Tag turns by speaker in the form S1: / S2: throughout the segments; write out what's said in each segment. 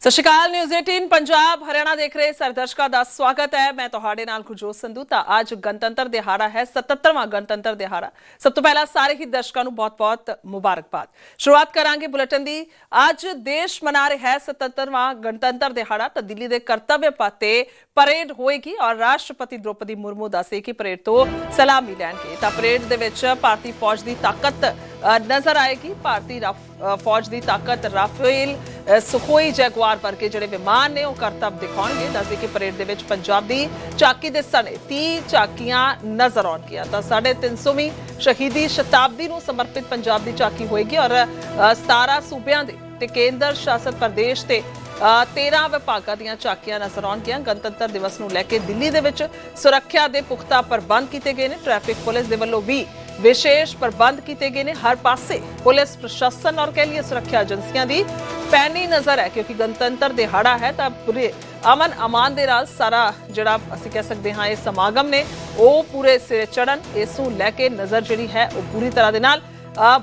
S1: ਸਤਿ ਸ਼੍ਰੀ ਅਕਾਲ ਨਿਊਜ਼ 18 ਪੰਜਾਬ, ਹਰਿਆਣਾ ਦੇਖ ਰਹੇ ਸਾਰੇ ਦਾ ਸਵਾਗਤ ਹੈ। ਮੈਂ ਤੁਹਾਡੇ ਨਾਲ ਗੁਰਜੋਤ ਸੰਧੂ, ਤਾਂ ਅੱਜ ਗਣਤੰਤਰ ਦਿਹਾੜਾ ਹੈ 77ਵਾਂ ਗਣਤੰਤਰ ਦਿਹਾੜਾ। ਸਭ ਤੋਂ ਪਹਿਲਾਂ ਸਾਰੇ ਹੀ ਦਰਸ਼ਕਾਂ ਨੂੰ ਬਹੁਤ-ਬਹੁਤ ਮੁਬਾਰਕਬਾਦ। ਸ਼ੁਰੂਆਤ ਕਰਾਂਗੇ ਬੁਲੇਟਿਨ ਦੀ। ਅੱਜ ਦੇਸ਼ ਮਨਾ ਰਿਹਾ ਹੈ 77ਵਾਂ ਗਣਤੰਤਰ ਦਿਹਾੜਾ, ਤਾਂ ਦਿੱਲੀ ਦੇ ਕਰਤੱਵਯ ਪਾਤੇ ਪਰੇਡ ਹੋਏਗੀ ਔਰ ਰਾਸ਼ਟਰਪਤੀ ਦ੍ਰੋਪਦੀ ਮੁਰਮੂ ਦੱਸੇ ਕਿ ਪਰੇਡ ਤੋਂ ਸਲਾਮੀ ਲੈਣਗੇ। ਤਾਂ ਪਰੇਡ ਦੇ ਵਿੱਚ ਭਾਰਤੀ ਫੌਜ ਦੀ ਤਾਕਤ ਨਜ਼ਰ ਆਏਗੀ। ਭਾਰਤੀ ਰਾਫ- ਫੌਜ ਦੀ ਤਾਕਤ ਰਾਫੇਲ ਸੁਖੋਈ ਜੈਗੁਆਰ ਵਰਗੇ ਜਿਹੜੇ ਵਿਮਾਨ ਨੇ ਉਹ ਕਰਤੱਵ ਦਿਖਾਉਣਗੇ। ਦੱਸਦੇ ਕਿ ਪਰੇਡ ਦੇ ਵਿੱਚ ਪੰਜਾਬ ਦੀ ਚਾਕੀ ਦੇ ਸਣੇ 30 ਚਾਕੀਆਂ ਨਜ਼ਰ ਆਉਣਗੀਆਂ। ਤਾਂ 350ਵੀਂ ਸ਼ਹੀਦੀ ਸ਼ਤਾਬਦੀ ਨੂੰ ਸਮਰਪਿਤ ਪੰਜਾਬ ਦੀ ਚਾਕੀ ਹੋਏਗੀ ਔਰ ਅ, 17 ਸੂਬਿਆਂ ਦੇ ਤੇ ਕੇਂਦਰ ਸ਼ਾਸਤ ਪ੍ਰਦੇਸ਼ ਤੇ ਅ, 13 ਵਿਭਾਗਾਂ ਦੀਆਂ ਚਾਕੀਆਂ ਨਜ਼ਰ ਆਉਣਗੀਆਂ। ਗਣਤੰਤਰ ਦਿਵਸ ਨੂੰ ਲੈ ਕੇ ਦਿੱਲੀ ਦੇ ਵਿੱਚ ਸੁਰੱਖਿਆ ਦੇ ਪੁਖਤਾ ਪ੍ਰਬੰਧ ਕੀਤੇ ਗਏ ਨੇ। ਟ੍ਰੈਫਿਕ ਪੁਲਿਸ ਦੇ ਵੱਲੋਂ ਵੀ ਵਿਸ਼ੇਸ਼ ਪ੍ਰਬੰਧ ਕੀਤੇ ਗਏ ਨੇ। ਹਰ ਪਾਸੇ ਪੁਲਿਸ, ਪ੍ਰਸ਼ਾਸਨ ਔਰ ਕਹਿ ਲਈਏ ਸੁਰੱਖਿਆ ਏਜੰਸੀਆਂ ਦੀ ਪੈਣੀ ਨਜ਼ਰ ਹੈ, ਕਿਉਂਕਿ ਗਣਤੰਤਰ ਦਿਹਾੜਾ ਹੈ ਤਾਂ ਪੂਰੇ ਅਮਨ ਅਮਾਨ ਦੇ ਨਾਲ ਸਾਰਾ ਜਿਹੜਾ ਅਸੀਂ ਕਹਿ ਸਕਦੇ ਹਾਂ, ਇਹ ਸਮਾਗਮ ਨੇ, ਉਹ ਪੂਰੇ ਸਿਰੇ ਚੜਨ ਇਸ ਨੂੰ ਲੈ ਕੇ ਨਜ਼ਰ ਜਿਹੜੀ ਹੈ, ਉਹ ਪੂਰੀ ਤਰ੍ਹਾਂ ਦੇ ਨਾਲ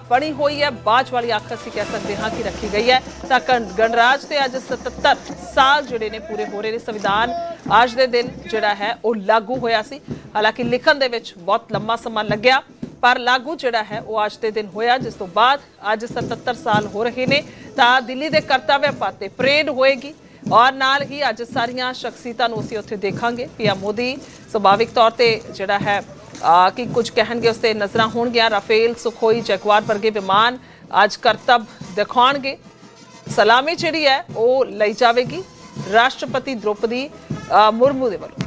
S1: ਬਣੀ ਹੋਈ ਹੈ। ਬਾਜ ਵਾਲੀ ਅੱਖ ਅਸੀਂ ਕਹਿ ਸਕਦੇ ਹਾਂ ਕਿ ਰੱਖੀ ਗਈ ਹੈ। ਤਾਂ ਗਣ- ਗਣਰਾਜ ਤੇ ਅੱਜ 77 ਸਾਲ ਜਿਹੜੇ ਨੇ ਪੂਰੇ ਹੋ ਰਹੇ ਨੇ। ਸੰਵਿਧਾਨ ਅੱਜ ਦੇ ਦਿਨ ਜਿਹੜਾ ਹੈ, ਉਹ ਲਾਗੂ ਹੋਇਆ ਸੀ। ਹਾਲਾਂਕਿ ਲਿਖਣ ਦੇ ਵਿੱਚ ਬਹੁਤ ਲੰਮਾ ਸਮਾਂ ਲੱਗਿਆ। ਪਰ ਲਾਗੂ ਜਿਹੜਾ ਹੈ ਉਹ ਅੱਜ ਦੇ ਦਿਨ ਹੋਇਆ, ਜਿਸ ਤੋਂ ਬਾਅਦ ਅੱਜ 77 ਸਾਲ ਹੋ ਰਹੇ ਨੇ, ਤਾਂ ਦਿੱਲੀ ਦੇ ਕਰਤੱਵਯ ਪਾਤੇ ਪਰੇਡ ਹੋਏਗੀ ਔਰ ਨਾਲ ਹੀ ਅੱਜ ਸਾਰੀਆਂ ਸ਼ਖਸੀਅਤਾਂ ਨੂੰ ਅਸੀਂ ਉੱਥੇ ਦੇਖਾਂਗੇ। ਪੀਐਮ ਮੋਦੀ ਸੁਭਾਵਿਕ ਤੌਰ ਤੇ ਜਿਹੜਾ ਹੈ, ਆ, ਕਿ ਕੁਝ ਕਹਿਣਗੇ, ਉਸ ਤੇ ਨਜ਼ਰਾਂ ਹੋਣਗੀਆਂ। ਰਾਫੇਲ, ਸੁਖੋਈ, ਜੈਕਵਾਰ ਵਰਗੇ ਵਿਮਾਨ ਅੱਜ ਕਰਤੱਵ ਦਿਖਾਉਣਗੇ। ਸਲਾਮੀ ਜਿਹੜੀ ਹੈ, ਉਹ ਲਈ ਜਾਵੇਗੀ। ਰਾਸ਼ਟਰਪਤੀ ਦ੍ਰੋਪਦੀ ਮੁਰਮੂ ਦੇ ਵੱਲੋਂ।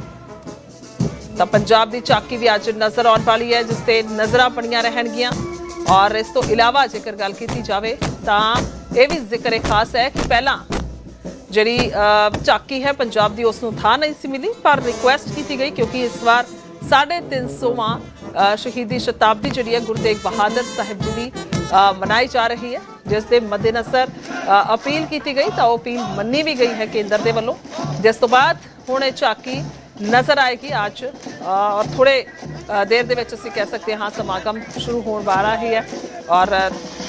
S1: ਤਾਂ ਪੰਜਾਬ ਦੀ ਝਾਕੀ ਵੀ ਅੱਜ ਨਜ਼ਰ ਆਉਣ ਵਾਲੀ ਹੈ ਜਿਸ ਤੇ ਨਜ਼ਰਾਂ ਬਣੀਆਂ ਰਹਿਣਗੀਆਂ। ਔਰ ਇਸ ਤੋਂ ਇਲਾਵਾ ਜੇਕਰ ਗੱਲ ਕੀਤੀ ਜਾਵੇ ਤਾਂ ਇਹ ਵੀ ਜ਼ਿਕਰ ਇਹ ਖਾਸ ਹੈ ਕਿ ਪਹਿਲਾਂ ਜਿਹੜੀ ਝਾਕੀ ਹੈ ਪੰਜਾਬ ਦੀ ਉਸ ਨੂੰ ਥਾਂ ਨਹੀਂ ਸੀ ਮਿਲੀ ਪਰ ਰਿਕੁਐਸਟ ਕੀਤੀ ਗਈ ਕਿਉਂਕਿ ਇਸ ਵਾਰ 350ਵਾਂ ਅ, ਸ਼ਹੀਦੀ ਸ਼ਤਾਬਦੀ ਜਿਹੜੀ ਹੈ ਗੁਰੂ ਤੇਗ ਬਹਾਦਰ ਸਾਹਿਬ ਜੀ ਦੀ ਅ, ਮਨਾਈ ਜਾ ਰਹੀ ਹੈ ਜਿਸ ਦੇ ਮੱਦੇਨਜ਼ਰ ਅਪੀਲ ਕੀਤੀ ਗਈ ਤਾਂ ਉਹ ਅਪੀਲ ਮੰਨੀ ਵੀ ਗਈ ਹੈ ਕੇਂਦਰ ਦੇ ਵੱਲੋਂ। ਜਿਸ ਤੋਂ ਬਾਅਦ ਹੁਣ ਇਹ ਝਾਕੀ ਨਜ਼ਰ ਆਏਗੀ ਅੱਜ ਔਰ ਥੋੜੇ ਦੇਰ ਦੇ ਵਿੱਚ ਅਸੀਂ ਕਹਿ ਸਕਦੇ ਹਾਂ ਸਮਾਗਮ ਸ਼ੁਰੂ ਹੋਣ ਵਾਲਾ ਹੀ ਹੈ। ਔਰ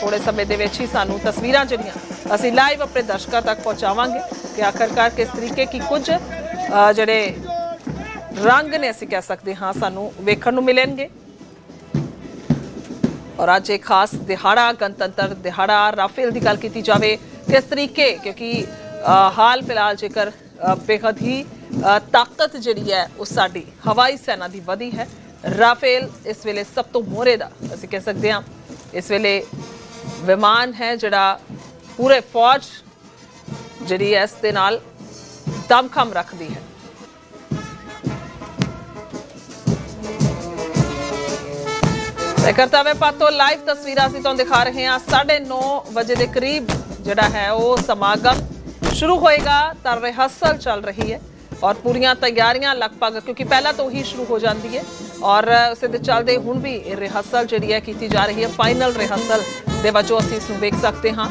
S1: ਥੋੜੇ ਸਮੇਂ ਦੇ ਵਿੱਚ ਹੀ ਸਾਨੂੰ ਤਸਵੀਰਾਂ ਜਿਹੜੀਆਂ ਅਸੀਂ ਲਾਈਵ ਆਪਣੇ ਦਰਸ਼ਕਾਂ ਤੱਕ ਪਹੁੰਚਾਵਾਂਗੇ ਕਿ ਆਖਰਕਾਰ ਕਿਸ ਤਰੀਕੇ ਕੀ ਕੁਝ ਜਿਹੜੇ ਰੰਗ ਨੇ ਅਸੀਂ ਕਹਿ ਸਕਦੇ ਹਾਂ ਸਾਨੂੰ ਵੇਖਣ ਨੂੰ ਮਿਲਣਗੇ। ਔਰ ਅੱਜ ਇੱਕ ਖਾਸ ਦਿਹਾੜਾ ਗਣਤੰਤਰ ਦਿਹਾੜਾ ਰਾਫੇਲ ਦੀ ਗੱਲ ਕੀਤੀ ਜਾਵੇ ਕਿਸ ਤਰੀਕੇ ਕਿਉਂਕਿ ਅ, ਹਾਲ ਫਿਲਹਾਲ ਜੇਕਰ ਅ, ਬੇਹੱਦ ਹੀ ਤਾਕਤ ਜਿਹੜੀ ਹੈ ਉਹ ਸਾਡੀ ਹਵਾਈ ਸੈਨਾ ਦੀ ਵਧੀ ਹੈ। ਰਾਫੇਲ ਇਸ ਵੇਲੇ ਸਭ ਤੋਂ ਮੋਹਰੇ ਦਾ, ਅਸੀਂ ਕਹਿ ਸਕਦੇ ਹਾਂ, ਇਸ ਵੇਲੇ ਵਿਮਾਨ ਹੈ ਜਿਹੜਾ ਪੂਰੇ ਫੌਜ ਜਿਹੜੀ ਇਸ ਦੇ ਨਾਲ ਦਮਖਮ ਰੱਖਦੀ ਹੈ। ਤੇ ਪਾਤੋ ਲਾਈਵ ਤਸਵੀਰਾਂ ਅਸੀਂ ਤੁਹਾਨੂੰ ਦਿਖਾ ਰਹੇ ਹਾਂ। 9:30 ਵਜੇ ਦੇ ਕਰੀਬ ਜਿਹੜਾ ਹੈ ਉਹ ਸਮਾਗਮ ਸ਼ੁਰੂ ਹੋਏਗਾ। ਤਾਂ ਰਿਹਰਸਲ ਚੱਲ ਰਹੀ ਹੈ। ਔਰ ਪੂਰੀਆਂ ਤਿਆਰੀਆਂ ਲਗਭਗ, ਕਿਉਂਕਿ ਪਹਿਲਾਂ ਤੋਂ ਹੀ ਸ਼ੁਰੂ ਹੋ ਜਾਂਦੀ ਹੈ ਔਰ ਉਸੇ ਦੇ ਚੱਲਦੇ ਹੁਣ ਵੀ ਇਹ ਰਿਹਰਸਲ ਜਿਹੜੀ ਹੈ ਕੀਤੀ ਜਾ ਰਹੀ ਹੈ ਫਾਈਨਲ ਰਿਹਰਸਲ ਦੇ ਵਜੋਂ ਅਸੀਂ ਇਸ ਨੂੰ ਵੇਖ ਸਕਦੇ ਹਾਂ।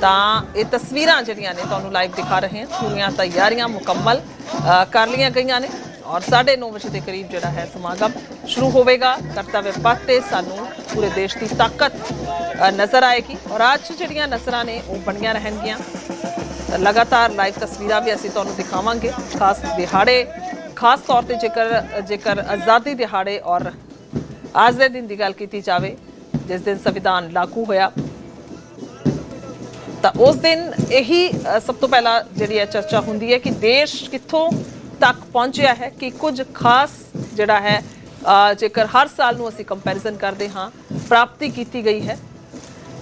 S1: ਤਾਂ ਇਹ ਤਸਵੀਰਾਂ ਜਿਹੜੀਆਂ ਨੇ ਤੁਹਾਨੂੰ ਲਾਈਵ ਦਿਖਾ ਰਹੇ ਹਾਂ, ਪੂਰੀਆਂ ਤਿਆਰੀਆਂ ਮੁਕੰਮਲ ਕਰ ਲਈਆਂ ਗਈਆਂ ਨੇ ਔਰ 9:30 ਵਜੇ ਦੇ ਕਰੀਬ ਜਿਹੜਾ ਹੈ ਸਮਾਗਮ ਸ਼ੁਰੂ ਹੋਵੇਗਾ। ਕਰਤੱਵਯ ਪਥ ਤੇ ਸਾਨੂੰ ਪੂਰੇ ਦੇਸ਼ ਦੀ ਤਾਕਤ ਨਜ਼ਰ ਆਏਗੀ ਔਰ ਅੱਜ ਜਿਹੜੀਆਂ ਨਜ਼ਰਾਂ ਨੇ ਉਹ ਬਣੀਆਂ ਰਹਿਣਗੀਆਂ। ਲਗਾਤਾਰ ਲਾਈਵ ਤਸਵੀਰਾਂ ਵੀ ਅਸੀਂ ਤੁਹਾਨੂੰ ਦਿਖਾਵਾਂਗੇ ਖਾਸ ਦਿਹਾੜੇ ਖਾਸ ਤੌਰ ਤੇ ਜੇਕਰ ਜੇਕਰ ਆਜ਼ਾਦੀ ਦਿਹਾੜੇ ਔਰ ਅੱਜ ਦੇ ਦਿਨ ਦੀ ਗੱਲ ਕੀਤੀ ਜਾਵੇ ਜਿਸ ਦਿਨ ਸੰਵਿਧਾਨ ਲਾਗੂ ਹੋਇਆ ਤਾਂ ਉਸ ਦਿਨ ਇਹੀ ਸਭ ਤੋਂ ਪਹਿਲਾਂ ਜਿਹੜੀ ਹੈ ਚਰਚਾ ਹੁੰਦੀ ਹੈ ਕਿ ਦੇਸ਼ ਕਿੱਥੋਂ ਤੱਕ ਪਹੁੰਚਿਆ ਹੈ ਕਿ ਕੁਝ ਖਾਸ ਜਿਹੜਾ ਹੈ ਅ, ਜੇਕਰ ਹਰ ਸਾਲ ਨੂੰ ਅਸੀਂ ਕੰਪੈਰੀਜ਼ਨ ਕਰਦੇ ਹਾਂ ਪ੍ਰਾਪਤੀ ਕੀਤੀ ਗਈ ਹੈ।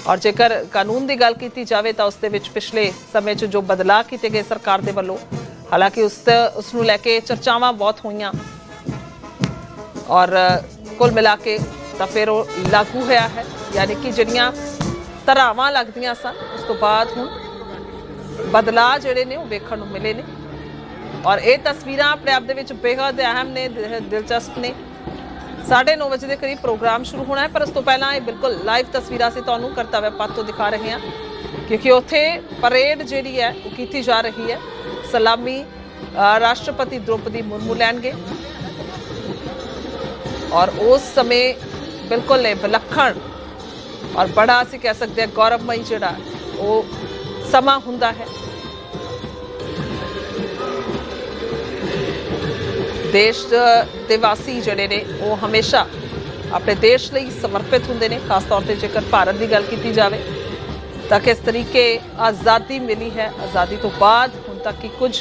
S1: ਔਰ ਜੇਕਰ ਕਾਨੂੰਨ ਦੀ ਗੱਲ ਕੀਤੀ ਜਾਵੇ ਤਾਂ ਉਸ ਦੇ ਵਿੱਚ ਪਿਛਲੇ ਸਮੇਂ 'ਚ ਜੋ ਬਦਲਾਅ ਕੀਤੇ ਗਏ ਸਰਕਾਰ ਦੇ ਵੱਲੋਂ, ਹਾਲਾਂਕਿ ਉਸ ਉਸ ਨੂੰ ਲੈ ਕੇ ਚਰਚਾਵਾਂ ਬਹੁਤ ਹੋਈਆਂ। ਔਰ ਕੁੱਲ ਮਿਲਾ ਕੇ ਤਾਂ ਫਿਰ ਉਹ ਲਾਗੂ ਹੋਇਆ ਹੈ, ਯਾਨੀ ਕਿ ਜਿਹੜੀਆਂ ਧਰਾਵਾਂ ਲੱਗਦੀਆਂ ਸਨ, ਉਸ ਤੋਂ ਬਾਅਦ ਹੁਣ ਬਦਲਾਅ ਜਿਹੜੇ ਨੇ ਉਹ ਵੇਖਣ ਨੂੰ ਮਿਲੇ ਨੇ। ਔਰ ਇਹ ਤਸਵੀਰਾਂ ਆਪਣੇ ਆਪ ਦੇ ਵਿੱਚ ਬੇहद ਅਹਿਮ ਨੇ ਦਿਲਚਸਪ ਨੇ। 9:30 ਵਜੇ ਦੇ ਕਰੀਬ ਪ੍ਰੋਗਰਾਮ ਸ਼ੁਰੂ ਹੋਣਾ ਹੈ, ਪਰ ਉਸ ਤੋਂ ਪਹਿਲਾਂ ਇਹ ਬਿਲਕੁਲ ਲਾਈਵ ਤਸਵੀਰਾਂ ਅਸੀਂ ਤੁਹਾਨੂੰ ਕਰਤੱਵਯ ਪਥ ਤੋਂ ਦਿਖਾ ਰਹੇ ਹਾਂ। ਕਿਉਂਕਿ ਉੱਥੇ ਪਰੇਡ ਜਿਹੜੀ ਹੈ, ਉਹ ਕੀਤੀ ਜਾ ਰਹੀ ਹੈ। ਸਲਾਮੀ ਰਾਸ਼ਟਰਪਤੀ ਦ੍ਰੋਪਦੀ ਮੁਰਮੂ ਲੈਣਗੇ। ਔਰ ਉਸ ਸਮੇਂ ਬਿਲਕੁਲ ਇਹ ਵਿਲੱਖਣ ਔਰ ਬੜਾ ਅਸੀਂ ਕਹਿ ਸਕਦੇ ਹਾਂ ਗੌਰਵਮਈ ਜਿਹੜਾ, ਉਹ ਸਮਾਂ ਹੁੰਦਾ ਹੈ। ਦੇਸ਼ ਦੇ ਵਾਸੀ ਜਿਹੜੇ ਨੇ, ਉਹ ਹਮੇਸ਼ਾ ਆਪਣੇ ਦੇਸ਼ ਲਈ ਸਮਰਪਿਤ ਹੁੰਦੇ ਨੇ, ਖਾਸ ਤੌਰ ਤੇ ਜੇਕਰ ਭਾਰਤ ਦੀ ਗੱਲ ਕੀਤੀ ਜਾਵੇ। ਤਾਂ ਕਿਸ ਤਰੀਕੇ ਆਜ਼ਾਦੀ ਮਿਲੀ ਹੈ? ਆਜ਼ਾਦੀ ਤੋਂ ਬਾਅਦ ਹੁਣ ਤੱਕ ਕੀ ਕੁਝ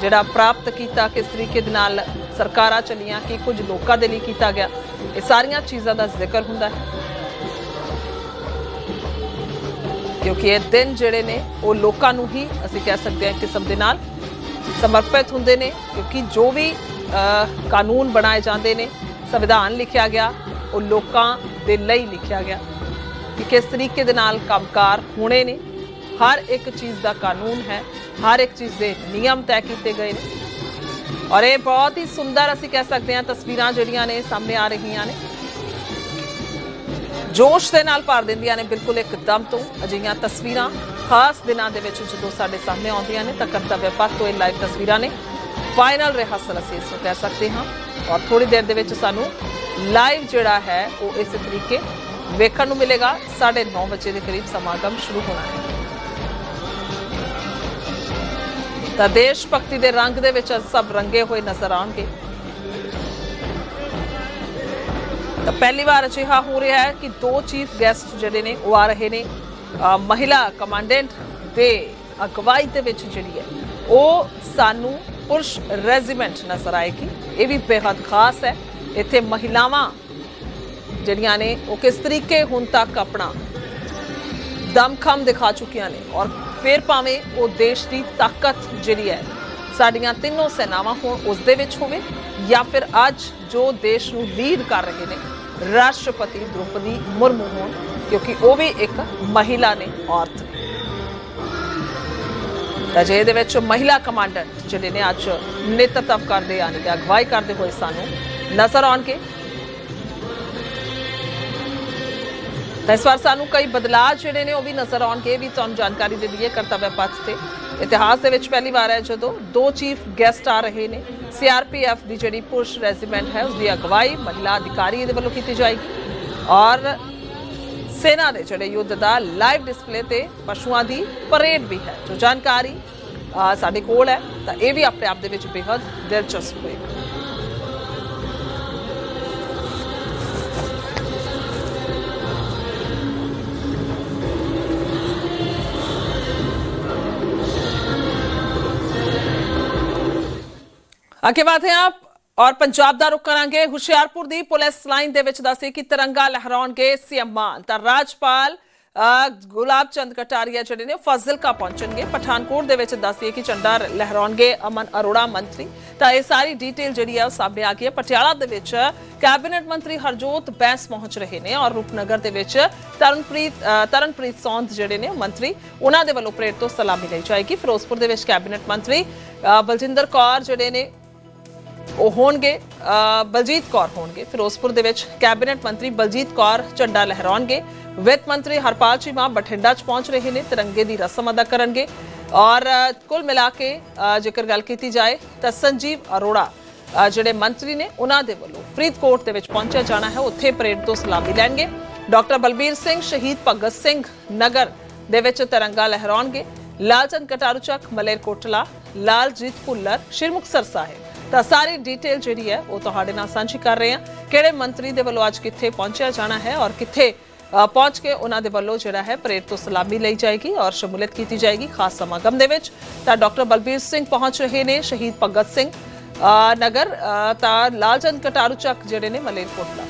S1: ਜਿਹੜਾ ਪ੍ਰਾਪਤ ਕੀਤਾ, ਕਿਸ ਤਰੀਕੇ ਦੇ ਨਾਲ ਸਰਕਾਰਾਂ ਚਲੀਆਂ, ਕੀ ਕੁਝ ਲੋਕਾਂ ਦੇ ਲਈ ਕੀਤਾ ਗਿਆ, ਇਹ ਸਾਰੀਆਂ ਚੀਜ਼ਾਂ ਦਾ ਜ਼ਿਕਰ ਹੁੰਦਾ ਹੈ। ਕਿਉਂਕਿ ਇਹ ਦਿਨ ਜਿਹੜੇ ਨੇ, ਉਹ ਲੋਕਾਂ ਨੂੰ ਹੀ ਅਸੀਂ ਕਹਿ ਸਕਦੇ ਹਾਂ ਕਿਸਮ ਦੇ ਨਾਲ ਸਮਰਪਿਤ ਹੁੰਦੇ ਨੇ, ਕਿਉਂਕਿ ਜੋ ਵੀ ਕਾਨੂੰਨ ਬਣਾਏ ਜਾਂਦੇ ਨੇ, ਸੰਵਿਧਾਨ ਲਿਖਿਆ ਗਿਆ, ਉਹ ਲੋਕਾਂ ਦੇ ਲਈ ਲਿਖਿਆ ਗਿਆ ਕਿ ਕਿਸ ਤਰੀਕੇ ਦੇ ਨਾਲ ਕੰਮਕਾਰ ਹੋਣੇ ਨੇ। ਹਰ ਇੱਕ ਚੀਜ਼ ਦਾ ਕਾਨੂੰਨ ਹੈ, ਹਰ ਇੱਕ ਚੀਜ਼ ਦੇ ਨਿਯਮ ਤੈਅ ਕੀਤੇ ਗਏ ਨੇ। ਔਰ ਇਹ ਬਹੁਤ ਹੀ ਸੁੰਦਰ ਅਸੀਂ ਕਹਿ ਸਕਦੇ ਹਾਂ ਤਸਵੀਰਾਂ ਜਿਹੜੀਆਂ ਨੇ ਸਾਹਮਣੇ ਆ ਰਹੀਆਂ ਨੇ। ਜੋਸ਼ ਦੇ ਨਾਲ ਭਰ ਦਿੰਦੀਆਂ ਨੇ, ਬਿਲਕੁਲ ਇੱਕਦਮ ਤੋਂ ਅਜਿਹੀਆਂ ਤਸਵੀਰਾਂ। ਖਾਸ ਦਿਨਾਂ ਦੇ ਵਿੱਚ ਜਦੋਂ ਸਾਡੇ ਸਾਹਮਣੇ ਆਉਂਦੀਆਂ ਨੇ ਤਾਂ ਕਰਤੱਵਯ ਪੱਖ ਤੋਂ ਇਹ ਲਾਈਵ ਤਸਵੀਰਾਂ ਨੇ ਫਾਈਨਲ ਰਿਹਰਸਲ ਅਸੀਂ ਇਸ ਨੂੰ ਕਹਿ ਸਕਦੇ ਹਾਂ। ਔਰ ਥੋੜੀ ਦੇਰ ਦੇ ਵਿੱਚ ਸਾਨੂੰ ਲਾਈਵ ਜਿਹੜਾ ਹੈ, ਉਹ ਇਸ ਤਰੀਕੇ ਵੇਖਣ ਨੂੰ ਮਿਲੇਗਾ। 9:30 ਵਜੇ ਦੇ ਕਰੀਬ ਸਮਾਗਮ ਸ਼ੁਰੂ ਹੋਣਾ ਹੈ। ਤਾਂ ਦੇਸ਼ ਭਗਤੀ ਦੇ ਰੰਗ ਦੇ ਵਿੱਚ ਸਭ ਰੰਗੇ ਹੋਏ ਨਜ਼ਰ ਆਉਣਗੇ। ਤਾਂ ਪਹਿਲੀ ਵਾਰ ਅਜਿਹਾ ਹੋ ਰਿਹਾ ਹੈ ਕਿ ਦੋ ਚੀਫ ਗੈਸਟ ਜਿਹੜੇ ਨੇ, ਉਹ ਆ ਰਹੇ ਨੇ। ਮਹਿਲਾ ਕਮਾਂਡੈਂਟ ਦੇ ਅਗਵਾਈ ਦੇ ਵਿੱਚ ਜਿਹੜੀ ਹੈ, ਉਹ ਸਾਨੂੰ ਪੁਰਸ਼ ਰੈਜੀਮੈਂਟ ਨਜ਼ਰ ਆਏਗੀ। ਇਹ ਵੀ ਬੇहद ਖਾਸ ਹੈ। ਇੱਥੇ ਮਹਿਲਾਵਾਂ ਜਿਹੜੀਆਂ ਨੇ, ਉਹ ਕਿਸ ਤਰੀਕੇ ਹੁਣ ਤੱਕ ਆਪਣਾ ਦਮਖਮ ਦਿਖਾ ਚੁੱਕੀਆਂ ਨੇ ਔਰ ਫਿਰ ਭਾਵੇਂ ਉਹ ਦੇਸ਼ ਦੀ ਤਾਕਤ ਜਿਹੜੀ ਹੈ, ਸਾਡੀਆਂ ਤਿੰਨੋਂ ਸੈਨਾਵਾਂ ਹੋਣ, ਉਸ ਦੇ ਵਿੱਚ ਹੋਵੇ ਜਾਂ ਫਿਰ ਅੱਜ ਜੋ ਦੇਸ਼ ਨੂੰ ਲੀਡ ਕਰ ਰਹੇ ਨੇ, ਰਾਸ਼ਟਰਪਤੀ ਦ੍ਰੋਪਦੀ ਮੁਰਮੂ ਹੋਣ ਕਿਉਂਕਿ ਉਹ ਵੀ ਇੱਕ ਮਹਿਲਾ ਨੇ, ਔਰਤ। ਨੇ ਤਾਂ ਜੇ ਵਿੱਚ ਮਹਿਲਾ ਕਮਾਂਡੈਂਟ ਜਿਹੜੇ ਨੇ ਅੱਜ ਨੇਤਰਤਵ ਕਰਦੇ, ਯਾਨੀ ਕਿ ਅਗਵਾਈ ਕਰਦੇ ਹੋਏ ਸਾਨੂੰ ਨਜ਼ਰ ਆਉਣਗੇ। ਤਾਂ ਇਸ ਵਾਰ ਸਾਨੂੰ ਕਈ ਬਦਲਾਅ ਜਿਹੜੇ ਨੇ ਉਹ ਵੀ ਨਜ਼ਰ ਆਉਣਗੇ ਵੀ ਤੁਹਾਨੂੰ ਜਾਣਕਾਰੀ ਦੇ ਦਈਏ ਕਰਤੱਵਯ ਪੱਥ ਤੇ। ਇਤਿਹਾਸ ਦੇ ਵਿੱਚ ਪਹਿਲੀ ਵਾਰ ਹੈ ਜਦੋਂ ਦੋ ਚੀਫ ਗੈਸਟ ਆ ਰਹੇ ਨੇ ਸੀਆਰਪੀਐਫ ਦੀ ਜਿਹੜੀ ਪੁਰਸ਼ ਰੈਜੀਮੈਂਟ ਹੈ ਉਸ ਦੀ ਅਗਵਾਈ ਮਹਿਲਾ ਅਧਿਕਾਰੀ ਦੇ ਵੱਲੋਂ ਕੀਤੀ ਜਾਏਗੀ। ਔਰ ਸੈਨਾ ਦੇ ਜਿਹੜੇ ਯੁੱਧ ਦਾ ਲਾਈਵ ਡਿਸਪਲੇ ਤੇ ਪਸ਼ੂਆਂ ਦੀ ਪਰੇਡ ਵੀ ਹੈ। ਜੋ ਜਾਣਕਾਰੀ ਸਾਡੇ ਕੋਲ ਹੈ, ਤਾਂ ਇਹ ਵੀ ਆਪਣੇ ਆਪ ਦੇ ਵਿੱਚ ਬੇहद ਦਿਲਚਸਪ ਹੋਏਗਾ। ਅੱਗੇ ਬਾਤ ਹੈ ਆਪ ਔਰ ਪੰਜਾਬ ਦਾ ਰੁਖ ਕਰਾਂਗੇ, ਹੁਸ਼ਿਆਰਪੁਰ ਦੀ ਪੁਲਿਸ ਲਾਈਨ ਦੇ ਵਿੱਚ ਦੱਸੇ ਕਿ ਤਿਰੰਗਾ ਲਹਿਰਾਉਣਗੇ ਸੀਐਮ ਮਾਨ ਤਾਂ ਰਾਜਪਾਲ ਗੁਲਾਬ ਚੰਦ ਕਟਾਰੀਆ ਜਿਹੜੇ ਨੇ ਫਾਜ਼ਿਲਕਾ ਪਹੁੰਚਣਗੇ। ਪਠਾਨਕੋਟ ਦੇ ਵਿੱਚ ਦੱਸਦੀਏ ਕਿ ਝੰਡਾ ਲਹਿਰਾਉਣਗੇ ਅਮਨ ਅਰੋੜਾ ਮੰਤਰੀ। ਤਾਂ ਇਹ ਸਾਰੀ ਡਿਟੇਲ ਜਿਹੜੀ ਆ ਉਹ ਸਾਹਮਣੇ ਆ ਗਈ ਹੈ। ਪਟਿਆਲਾ ਦੇ ਵਿੱਚ ਕੈਬਨਿਟ ਮੰਤਰੀ ਹਰਜੋਤ ਬੈਂਸ ਪਹੁੰਚ ਰਹੇ ਨੇ ਔਰ ਰੂਪਨਗਰ ਦੇ ਵਿੱਚ ਤਰਨਪ੍ਰੀਤ ਤਰਨਪ੍ਰੀਤ ਸੌਂਦ ਜਿਹੜੇ ਨੇ ਮੰਤਰੀ, ਉਹਨਾਂ ਦੇ ਵੱਲੋਂ ਪਰੇਡ ਤੋਂ ਸਲਾਮੀ ਲਈ ਜਾਏਗੀ। ਫਿਰੋਜ਼ਪੁਰ ਦੇ ਵਿੱਚ ਕੈਬਨਿਟ ਮੰਤਰੀ ਬਲਜਿੰਦਰ ਕੌਰ ਜਿਹੜੇ ਨੇ ਉਹ ਹੋਣਗੇ ਬਲਜੀਤ ਕੌਰ ਹੋਣਗੇ। ਫਿਰੋਜ਼ਪੁਰ ਦੇ ਵਿੱਚ ਕੈਬਨਿਟ ਮੰਤਰੀ ਬਲਜੀਤ ਕੌਰ ਝੰਡਾ ਲਹਿਰਾਉਣਗੇ। ਵਿੱਤ ਮੰਤਰੀ ਹਰਪਾਲ ਚੀਮਾ ਬਠਿੰਡਾ 'ਚ ਪਹੁੰਚ ਰਹੇ ਨੇ, ਤਿਰੰਗੇ ਦੀ ਰਸਮ ਅਦਾ ਕਰਨਗੇ। ਔਰ ਕੁੱਲ ਮਿਲਾ ਕੇ ਜੇਕਰ ਗੱਲ ਕੀਤੀ ਜਾਏ ਤਾਂ ਸੰਜੀਵ ਅਰੋੜਾ ਜਿਹੜੇ ਮੰਤਰੀ ਨੇ, ਉਹਨਾਂ ਦੇ ਵੱਲੋਂ ਫਰੀਦਕੋਟ ਦੇ ਵਿੱਚ ਪਹੁੰਚਿਆ ਜਾਣਾ ਹੈ। ਉੱਥੇ ਪਰੇਡ ਤੋਂ ਸਲਾਮੀ ਲੈਣਗੇ। ਡਾਕਟਰ ਬਲਬੀਰ ਸਿੰਘ, ਸ਼ਹੀਦ ਭਗਤ ਸਿੰਘ ਨਗਰ ਦੇ ਵਿੱਚ ਤਿਰੰਗਾ ਲਹਿਰਾਉਣਗੇ। ਲਾਲਚੰਦ ਕਟਾਰੂ ਚੱਕ, ਮਲੇਰਕੋਟਲਾ, ਲਾਲਜੀਤ ਭੁੱਲਰ ਸ਼੍ਰੀ ਮੁਕਤਸਰ ਸਾਹਿਬ। ਤਾਂ ਸਾਰੀ ਡਿਟੇਲ ਜਿਹੜੀ ਹੈ ਉਹ ਤੁਹਾਡੇ ਨਾਲ ਸਾਂਝੀ ਕਰ ਰਹੇ ਹਾਂ। ਕਿਹੜੇ ਮੰਤਰੀ ਦੇ ਵੱਲੋਂ ਅੱਜ ਕਿੱਥੇ ਪਹੁੰਚਿਆ ਜਾਣਾ ਹੈ ਔਰ ਕਿੱਥੇ ਪਹੁੰਚ ਕੇ ਉਹਨਾਂ ਦੇ ਵੱਲੋਂ ਜਿਹੜਾ ਹੈ ਪਰੇਡ ਤੋਂ ਸਲਾਮੀ ਲਈ ਜਾਏਗੀ ਔਰ ਸ਼ਮੂਲੀਅਤ ਕੀਤੀ ਜਾਏਗੀ ਖਾਸ ਸਮਾਗਮ ਦੇ ਵਿੱਚ। ਤਾਂ ਡਾਕਟਰ ਬਲਬੀਰ ਸਿੰਘ ਪਹੁੰਚ ਰਹੇ ਨੇ, ਸ਼ਹੀਦ ਭਗਤ ਸਿੰਘ ਨਗਰ ਤਾਂ ਲਾਲਚੰਦ ਕਟਾਰੂ ਚੱਕ ਜਿਹੜੇ ਨੇ ਮਲੇਰਕੋਟਲਾ